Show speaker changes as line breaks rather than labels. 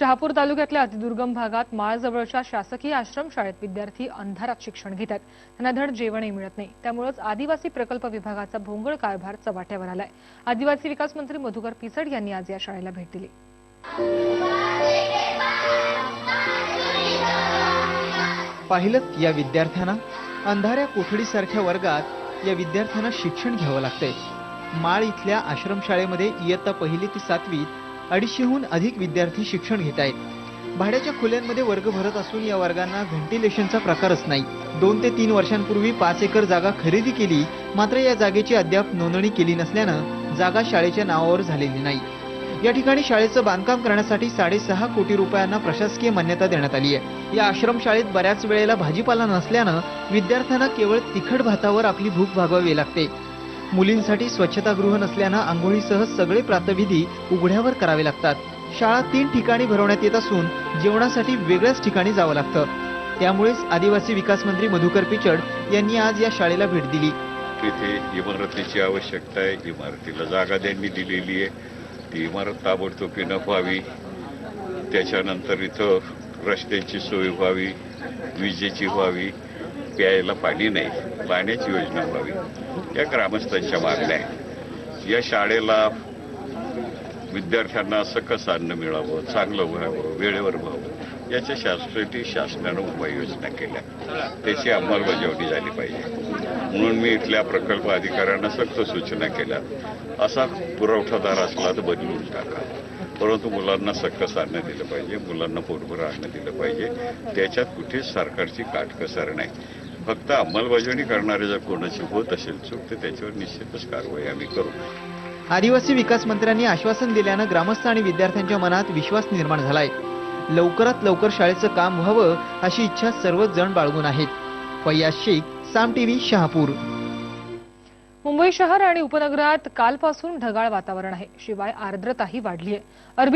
शहापूर तालुक्यातल्या अतिदुर्गम भागात माळजवळच्या शासकीय आश्रमशाळेत विद्यार्थी अंधारात शिक्षण घेतात. त्यांना धड जेवणही मिळत नाही. त्यामुळेच आदिवासी प्रकल्प विभागाचा भोंगळ कारभार चव्हाट्यावर आलाय. आदिवासी विकास मंत्री मधुकर पिचड यांनी आज या शाळेला भेट दिली.
पाहिलं या विद्यार्थ्यांना? अंधाऱ्या कोठडीसारख्या वर्गात या विद्यार्थ्यांना शिक्षण घ्यावं लागतंय. माळ इथल्या आश्रमशाळेमध्ये इयत्ता पहिली ते सातवीत अडीचशेहून अधिक विद्यार्थी शिक्षण घेत आहेत. भाड्याच्या खोल्यांमध्ये वर्ग भरत असून या वर्गांना व्हेंटिलेशनचा प्रकारच नाही. दोन ते तीन वर्षांपूर्वी पाच एकर जागा खरेदी केली मात्र या जागेची अद्याप नोंदणी केली नसल्यानं जागा शाळेच्या नावावर झालेली नाही. या ठिकाणी शाळेचं बांधकाम करण्यासाठी साडेसहा कोटी रुपयांना प्रशासकीय मान्यता देण्यात आली आहे. या आश्रमशाळेत बऱ्याच वेळेला भाजीपाला नसल्यानं विद्यार्थ्यांना केवळ तिखट भातावर आपली भूक भागवावी लागते. मुलींसाठी स्वच्छतागृह नसल्यानं आंघोळीसह सगळे प्रातविधी उघड्यावर करावे लागतात. शाळा तीन ठिकाणी भरवण्यात येत असून जेवणासाठी वेगळ्याच ठिकाणी जावं लागतं. त्यामुळेच आदिवासी विकास मंत्री मधुकर पिचड यांनी आज या शाळेला भेट दिली.
तिथे इमारतीची आवश्यकता आहे. इमारतीला जागा त्यांनी दिलेली आहे. ती इमारत ताबडतोबीनं व्हावी. त्याच्यानंतर इथं रस्त्यांची सोय व्हावी. विजेची व्हावी. प्यायला पाणी नाही. पाण्याची योजना व्हावी. या ग्रामस्थांच्या मागण्या आहेत. या शाळेला विद्यार्थ्यांना सकस अन्न मिळावं चांगलं व्हावं वेळेवर व्हावं याच्या शास्त्रटी शासनानं उपाययोजना केल्या. त्याची अंमलबजावणी झाली पाहिजे. म्हणून मी इथल्या प्रकल्प अधिकाऱ्यांना सक्त सूचना केल्या. असा पुरवठादार असला तर बदलून टाका. परंतु मुलांना सकस अन्न दिलं पाहिजे मुलांना पोटभर अन्न दिलं पाहिजे. त्याच्यात कुठेच सरकारची काटकसर नाही. फक्त अंमलबजावणी करणारे जर कोणाची होत असेल चूक तर त्याच्यावर निश्चितच कारवाई आम्ही करू.
आदिवासी विकास मंत्र्यांनी आश्वासन दिल्यानं ग्रामस्थ आणि विद्यार्थ्यांच्या मनात विश्वास निर्माण झालाय. लवकरात लवकर शाळेचं काम व्हावं अशी इच्छा सर्वच जण बाळगून आहेत. फैयाज शेख साम टीव्ही शहापूर.
मुंबई शहर आणि उपनगरात कालपासून ढगाळ वातावरण आहे. शिवाय आर्द्रताही वाढली आहे अरबी